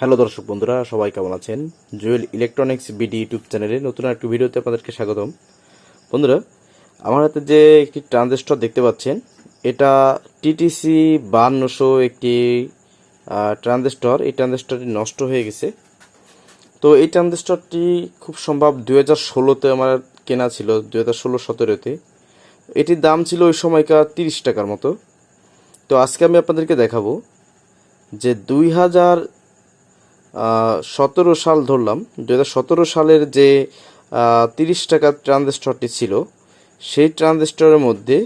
Hello দর্শক বন্ধুরা, সবাই কেমন আছেন? জুয়েল ইলেকট্রনিক্স বিডি ইউটিউব চ্যানেলে নতুন একটি ভিডিওতে আপনাদেরকে স্বাগতম। বন্ধুরা, আমার হাতে যে একটি ট্রানজিস্টর দেখতে পাচ্ছেন, এটা টিটিসি বান্নশো একটি ট্রানজিস্টর। এই ট্রানজিস্টরটি নষ্ট হয়ে গেছে। তো এই ট্রানজিস্টরটি খুব সম্ভব দু হাজার ষোলোতে আমার কেনা ছিল দু হাজার ষোলো সতেরোতে। এটির দাম ছিল ওই সময়কার তিরিশ টাকার মতো। তো আজকে আমি আপনাদেরকে দেখাবো যে দুই হাজার সতেরো সাল ধরলাম দু হাজার সতেরো সালের যে তিরিশ টাকার ট্রানজিস্টরটি ছিল, সেই ট্রানজিস্টরের মধ্যে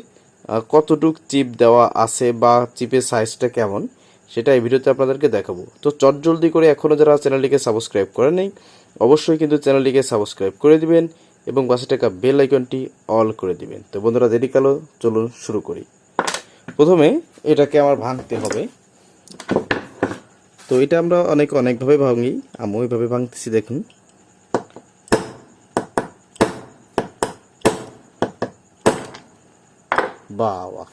কতটুক চিপ দেওয়া আছে বা চিপের সাইজটা কেমন, সেটা এই ভিডিওতে আপনাদেরকে দেখাবো। তো চট জলদি করে এখনও যারা চ্যানেলটিকে সাবস্ক্রাইব করে নেই, অবশ্যই কিন্তু চ্যানেলটিকে সাবস্ক্রাইব করে দিবেন এবং পাশে টাকা বেল আইকনটি অল করে দিবেন। তো বন্ধুরা, দেরি কালো, চলুন শুরু করি। প্রথমে এটাকে আমার ভাঙতে হবে। তো এটা আমরা অনেক অনেকভাবে ভাঙি। আমি ওইভাবে ভাঙতেছি, দেখুন। বাবা,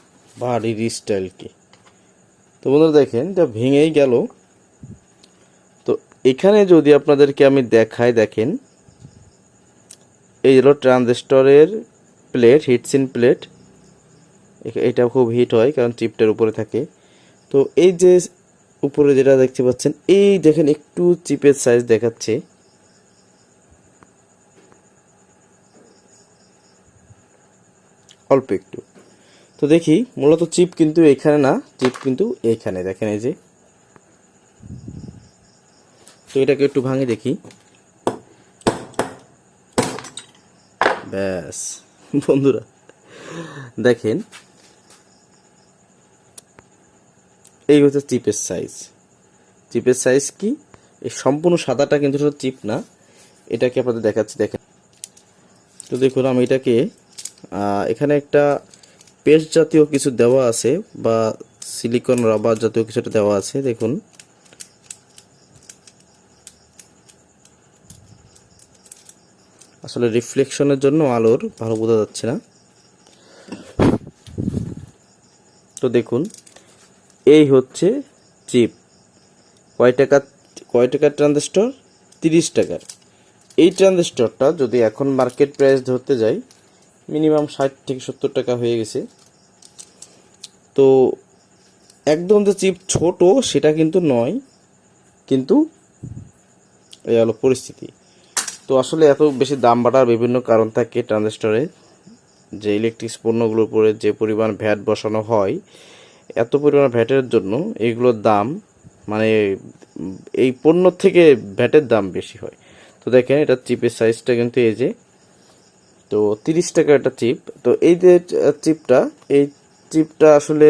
বাড়ির স্টাইল কি। তো বন্ধুরা দেখেন, এটা ভেঙেই গেল। তো এখানে যদি আপনাদেরকে আমি দেখাই, দেখেন। এই হলো ট্রানজিস্টরের প্লেট হিটসিন প্লেট। এটা খুব হিট হয়, কারণ চিপটার উপরে থাকে। তো এই যে উপরে যেটা দেখতে পাচ্ছেন, এই দেখেন একটু চিপের সাইজ দেখাচ্ছে। অল্প একটু। তো দেখি, মূলত চিপ কিন্তু এখানে না চিপ কিন্তু এখানে। দেখেন এই যে। তো এটাকে একটু ভাঙে দেখি। ব্যাস। বন্ধুরা, দেখেন এই হচ্ছে চিপের সাইজ চিপের সাইজ কি? এই সম্পূর্ণ সাদাটা কিন্তু শুধু চিপ না, এটাকে আপনাদের দেখাচ্ছি, দেখেন। তো দেখুন, আমি এটাকে এখানে একটা পেস্ট জাতীয় কিছু দেওয়া আছে, বা সিলিকন রাবার জাতীয় কিছুটা দেওয়া আছে, দেখুন। আসলে রিফ্লেকশনের জন্য আলোর ভালো বোঝা যাচ্ছে না। তো দেখুন এই হচ্ছে চিপ। কয় টাকা কয় টাকার ট্রানজিস্টর? তিরিশ টাকার। এই ট্রানজিস্টরটা যদি এখন মার্কেট প্রাইস ধরতে যাই, মিনিমাম ষাট থেকে সত্তর টাকা হয়ে গেছে। তো একদম যে চিপ ছোট, সেটা কিন্তু নয়, কিন্তু এই হলো পরিস্থিতি। তো আসলে এত বেশি দাম বাড়ার বিভিন্ন কারণ থাকে ট্রানজিস্টরে যে ইলেকট্রিক পণ্যগুলোর উপরে যে পরিমাণ ভ্যাট বসানো হয় এত পরিমাণ ভ্যাটের জন্য এইগুলোর দাম মানে এই পণ্য থেকে ভ্যাটের দাম বেশি হয়। তো দেখেন, এটা চিপের সাইজটা কিন্তু এই যে, তো তিরিশ টাকা একটা চিপ। তো এই যে চিপটা, এই চিপটা আসলে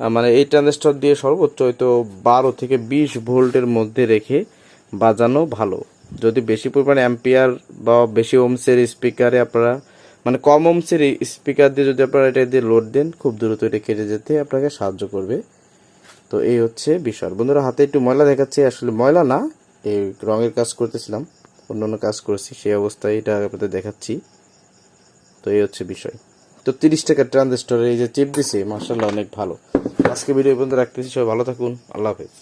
মানে এই ট্রানজিস্টর দিয়ে সর্বোচ্চ হয়তো বারো থেকে বিশ ভোল্টের মধ্যে রেখে বাজানো ভালো। যদি বেশি পরিমাণে অ্যাম্পিয়ার বা বেশি ওমসের স্পিকারে আপনারা মানে কম ওমসের স্পিকার দিয়ে যদি আপনারা এটা দিয়ে লোড দেন, খুব দ্রুত এটা কেটে যেতে আপনাকে সাহায্য করবে। তো এই হচ্ছে বিষয়। বন্ধুরা, হাতে একটু ময়লা দেখাচ্ছে। আসলে ময়লা না, এই রঙের কাজ করতেছিলাম অন্য অন্য কাজ করেছি, সেই অবস্থায় এটা আপনাদের দেখাচ্ছি। তো এই হচ্ছে বিষয়। তো তিরিশ টাকার ট্রানজিস্টরে এই যে চিপ দিছে মার্শাল্লাহ অনেক ভালো। আজকে ভিডিও পর্যন্ত রাখতেছি, সবাই ভালো থাকুন, আল্লাহ হাফেজ।